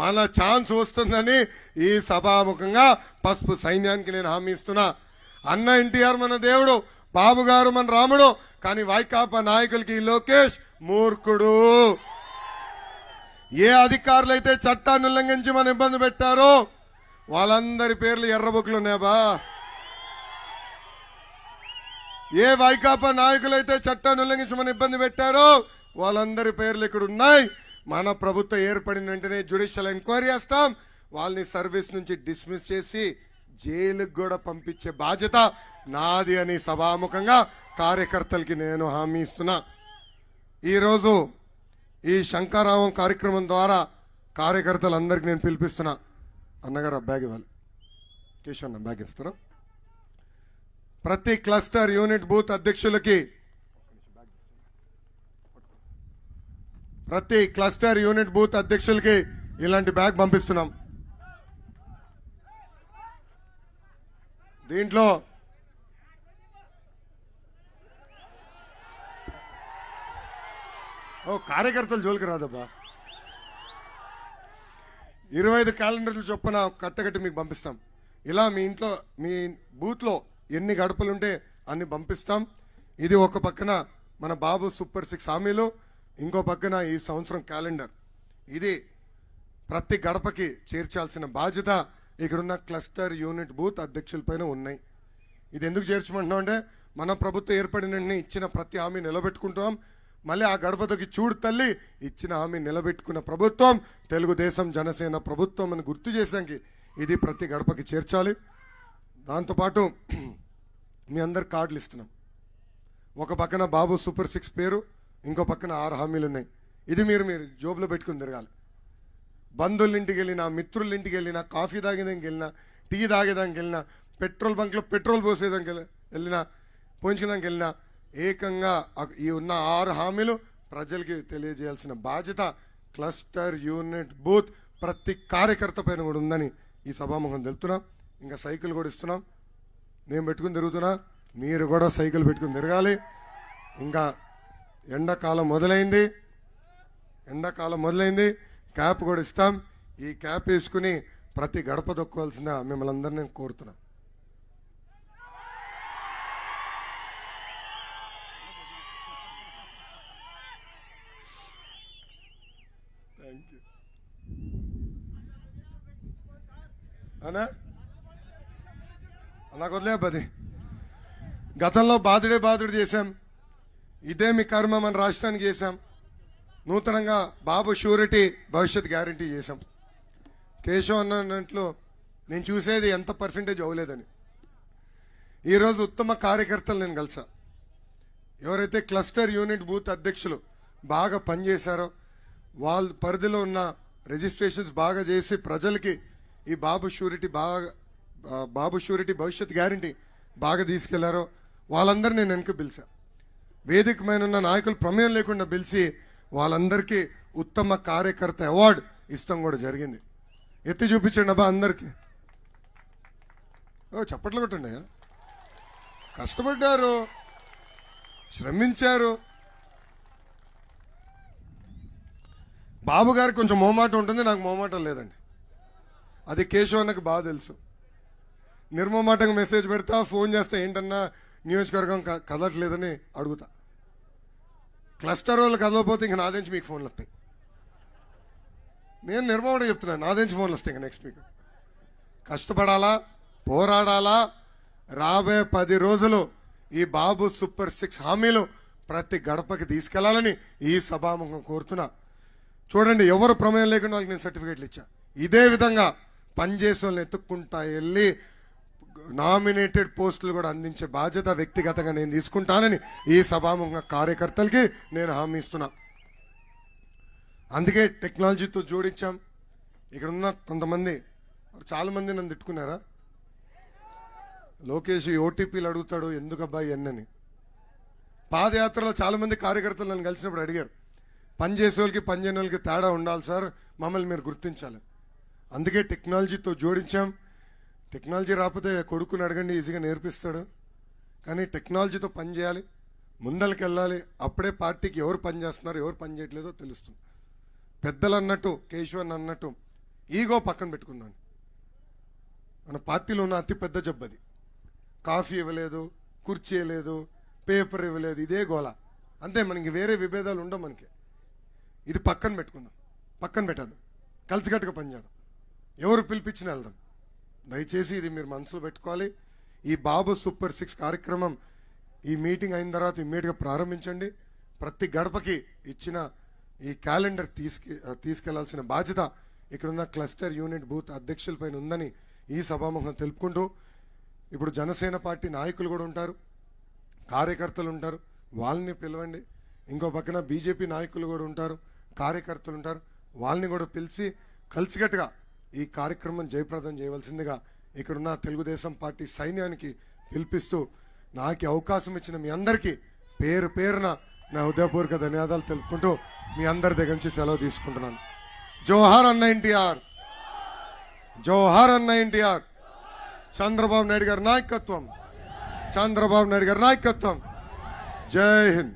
మన ఛాన్స్ వస్తుందని ఈ సభాముఖంగా పసుపు సైన్యానికి నేను హామీ ఇస్తున్నా. అన్న ఎన్టీఆర్ మన దేవుడు బాబు గారు మన రాముడు కానీ వైకాపా నాయకులకి లోకేష్ మూర్ఖుడు. ఏ అధికారులు అయితే చట్టాన్ని ఉల్లంఘించి మన ఇబ్బంది పెట్టారో వాళ్ళందరి పేర్లు ఎర్రబుక్లు ఉన్నాయా ఏ వైకాపా నాయకులైతే చట్టాన్ని ఉల్లంఘించి మన ఇబ్బంది పెట్టారో వాళ్ళందరి పేర్లు ఇక్కడ ఉన్నాయి మన ప్రభుత్వం ఏర్పడిన వెంటనే జ్యుడిషియల్ ఎంక్వైరీ చేస్తాం. వాళ్ళని సర్వీస్ నుంచి డిస్మిస్ చేసి జైలుకు కూడా పంపించే బాధ్యత నాది అని సభాముఖంగా కార్యకర్తలకి నేను హామీ ఇస్తున్నా. ఈరోజు ఈ శంకారావం కార్యక్రమం ద్వారా కార్యకర్తలందరికీ నేను పిలిపిస్తున్నా. అన్నగారు బ్యాగ్ ఇవ్వాలి. కేశవ్ అన్న బ్యాగ్ ఇస్తున్నా. ప్రతి క్లస్టర్ యూనిట్ బూత్ అధ్యక్షులకి ప్రతి క్లస్టర్ యూనిట్ బూత్ అధ్యక్షులకి ఇలాంటి బ్యాగ్ పంపిస్తున్నాం. దీంట్లో ఓ కార్యకర్తలు జోలికి రాదబ్బా. ఇరవై ఐదు క్యాలెండర్లు చొప్పున కట్టగట్టి మీకు పంపిస్తాం. ఇలా మీ ఇంట్లో మీ బూత్లో ఎన్ని గడపలుంటే అన్ని పంపిస్తాం. ఇది ఒక పక్కన మన బాబు సూపర్ సిక్స్ హామీలు ఇంకో పక్కన ఈ సంవత్సరం క్యాలెండర్. ఇది ప్రతి గడపకి చేర్చాల్సిన బాధ్యత ఇక్కడున్న క్లస్టర్ యూనిట్ బూత్ అధ్యక్షులపైన ఉన్నాయి. ఇది ఎందుకు చేర్చమంటున్నాం అంటే మన ప్రభుత్వం ఏర్పడిన ఇచ్చిన ప్రతి హామీ నిలబెట్టుకుంటున్నాం. మళ్ళీ ఆ గడపతకి చూడు తల్లి ఇచ్చిన హామీ నిలబెట్టుకున్న ప్రభుత్వం తెలుగుదేశం జనసేన ప్రభుత్వం అని గుర్తు చేసానికి ఇది ప్రతి గడపకి చేర్చాలి. దాంతోపాటు మీ అందరు కార్డులు ఇస్తున్నాం. ఒక పక్కన బాబు సూపర్ సిక్స్ పేరు ఇంకో పక్కన ఆరు హామీలు ఉన్నాయి. ఇది మీరు మీరు జోబులో పెట్టుకుని తిరగాలి. బంధువులింటికి వెళ్ళినా మిత్రుల ఇంటికి వెళ్ళినా కాఫీ తాగేదానికి వెళ్ళినా టీ తాగేదానికి వెళ్ళినా పెట్రోల్ బంక్లో పెట్రోల్ పోసేదానికి వెళ్ళినా పోయించుకోదానికి వెళ్ళినా ఏకంగా ఈ ఉన్న ఆరు హామీలు ప్రజలకి తెలియజేయాల్సిన బాధ్యత క్లస్టర్ యూనిట్ బూత్ ప్రతి కార్యకర్త పైన కూడా ఉందని ఈ సభాముఖం తెలుపుతున్నాం. ఇంకా సైకిల్ కూడా ఇస్తున్నాం. నేను పెట్టుకుని తిరుగుతున్నా మీరు కూడా సైకిల్ పెట్టుకుని తిరగాలి. ఇంకా ఎండాకాలం మొదలైంది. ఎండాకాలం మొదలైంది. క్యాప్ కూడా ఇస్తాం. ఈ క్యాప్ వేసుకుని ప్రతి గడప దొక్కోవాల్సిన మిమ్మల్ని అందరినీ నేను కోరుతున్నా. అనా? నాకు వదిలే పది. గతంలో బాధుడే బాధుడు చేశాం. ఇదే మీ కర్మ మన రాష్ట్రానికి చేశాం. నూతనంగా బాబు షూరిటీ భవిష్యత్ గ్యారంటీ చేశాం. కేశవ్ అన్నట్లు నేను చూసేది ఎంత పర్సెంటేజ్ అవ్వలేదని. ఈరోజు ఉత్తమ కార్యకర్తలు నేను కలిసా. ఎవరైతే క్లస్టర్ యూనిట్ బూత్ అధ్యక్షులు బాగా పనిచేశారో వాళ్ళ పరిధిలో ఉన్న రిజిస్ట్రేషన్స్ బాగా చేసి ప్రజలకి ఈ బాబు షూరిటీ బాగా బాబు షూరిటీ భవిష్యత్ గ్యారంటీ బాగా తీసుకెళ్ళారో వాళ్ళందరినీ నేను వెనక పిలిచా. వేదికమైన ఉన్న నాయకులు ప్రమేయం లేకుండా పిలిచి వాళ్ళందరికీ ఉత్తమ కార్యకర్త అవార్డు ఇష్టం కూడా జరిగింది. ఎత్తి చూపించండి అబ్బా అందరికీ. ఓ చప్పట్లు కొట్టండి కష్టపడ్డారు. శ్రమించారు. బాబు గారికి కొంచెం మోమాటం ఉంటుంది నాకు మోమాటం లేదండి. అది కేశవ్ అన్నకు బాగా తెలుసు. నిర్మమాటంగా మెసేజ్ పెడతా ఫోన్ చేస్తా ఏంటన్నా నియోజకవర్గం క- కదలట్లేదని అడుగుతా. క్లస్టర్ వాళ్ళు కదలకపోతే ఇంక నాదించి మీకు ఫోన్లు వస్తాయి. నేను నిర్మమాటంగా చెప్తున్నాను నా ఫోన్లు వస్తాయి ఇంకా నెక్స్ట్ మీకు. కష్టపడాలా పోరాడాలా రాబోయే పది రోజులు ఈ బాబు సూపర్ సిక్స్ హామీలు ప్రతి గడపకి తీసుకెళ్ళాలని ఈ సభాముఖం కోరుతున్నా. చూడండి ఎవరు ప్రమేయం లేకుండా వాళ్ళకి నేను సర్టిఫికేట్లు ఇచ్చా. ఇదే విధంగా పనిచేసే వాళ్ళని ఎత్తుక్కుంటా వెళ్ళి నామినేటెడ్ పోస్టులు కూడా అందించే బాధ్యత వ్యక్తిగతంగా నేను తీసుకుంటానని ఈ సభాముఖ కార్యకర్తలకి నేను హామీ ఇస్తున్నా. అందుకే టెక్నాలజీతో జోడించాం. ఇక్కడ ఉన్న కొంతమంది చాలామంది నన్ను తిట్టుకున్నారా? లోకేష్ ఓటీపీలు అడుగుతాడు ఎందుకు అబ్బాయి అన్నని? పాదయాత్రలో చాలామంది కార్యకర్తలు నన్ను కలిసినప్పుడు అడిగారు పని చేసే వాళ్ళకి పనిచేయని వాళ్ళకి తేడా ఉండాలి సార్ మమ్మల్ని మీరు గుర్తించాలి. అందుకే టెక్నాలజీతో జోడించాం. టెక్నాలజీ రాకపోతే కొడుకుని అడగండి ఈజీగా నేర్పిస్తాడు. కానీ టెక్నాలజీతో పని చేయాలి ముందరికి వెళ్ళాలి అప్పుడే పార్టీకి ఎవరు పని చేస్తున్నారు ఎవరు పని చేయట్లేదో తెలుస్తుంది. పెద్దలు అన్నట్టు కేశవన్ అన్నట్టు ఈగో పక్కన పెట్టుకుందాం. మన పార్టీలో ఉన్న అతి పెద్ద జబ్బది కాఫీ ఇవ్వలేదు కుర్చీ ఇవ్వలేదు పేపర్ ఇవ్వలేదు ఇదే గోల. అంతే మనకి వేరే విభేదాలు ఉండవు మనకి. ఇది పక్కన పెట్టుకుందాం పక్కన పెట్టద్దు. కలిసికట్టుగా పనిచేద్దాం ఎవరు పిలిపించిన వెళ్దాం. దయచేసి ఇది మీరు మనసులో పెట్టుకోవాలి. ఈ బాబు సూపర్ సిక్స్ కార్యక్రమం ఈ మీటింగ్ అయిన తర్వాత ఇమ్మీడియట్గా ప్రారంభించండి. ప్రతి గడపకి ఇచ్చిన ఈ క్యాలెండర్ తీసుకు తీసుకెళ్ళాల్సిన బాధ్యత ఇక్కడున్న క్లస్టర్ యూనిట్ బూత్ అధ్యక్షులపైన ఉందని ఈ సభాముఖం తెలుపుకుంటూ ఇప్పుడు జనసేన పార్టీ నాయకులు కూడా ఉంటారు కార్యకర్తలు ఉంటారు వాళ్ళని పిలవండి. ఇంకో పక్కన బీజేపీ నాయకులు కూడా ఉంటారు కార్యకర్తలు ఉంటారు వాళ్ళని కూడా పిలిచి కలిసికట్టుగా ఈ కార్యక్రమం జయప్రదం చేయవలసిందిగా ఇక్కడున్న తెలుగుదేశం పార్టీ సైన్యానికి పిలిపిస్తూ నాకు అవకాశం ఇచ్చిన మీ అందరికీ పేరు పేరున నా హృదయపూర్వక ధన్యవాదాలు తెలుపుకుంటూ మీ అందరి దగ్గర నుంచి సెలవు తీసుకుంటున్నాను. జోహార్ అన్న ఎన్టీఆర్. జోహార్ అన్న ఎన్టీఆర్. చంద్రబాబు నాయుడు గారి నాయకత్వం. చంద్రబాబు నాయుడు గారి నాయకత్వం. జై హింద్.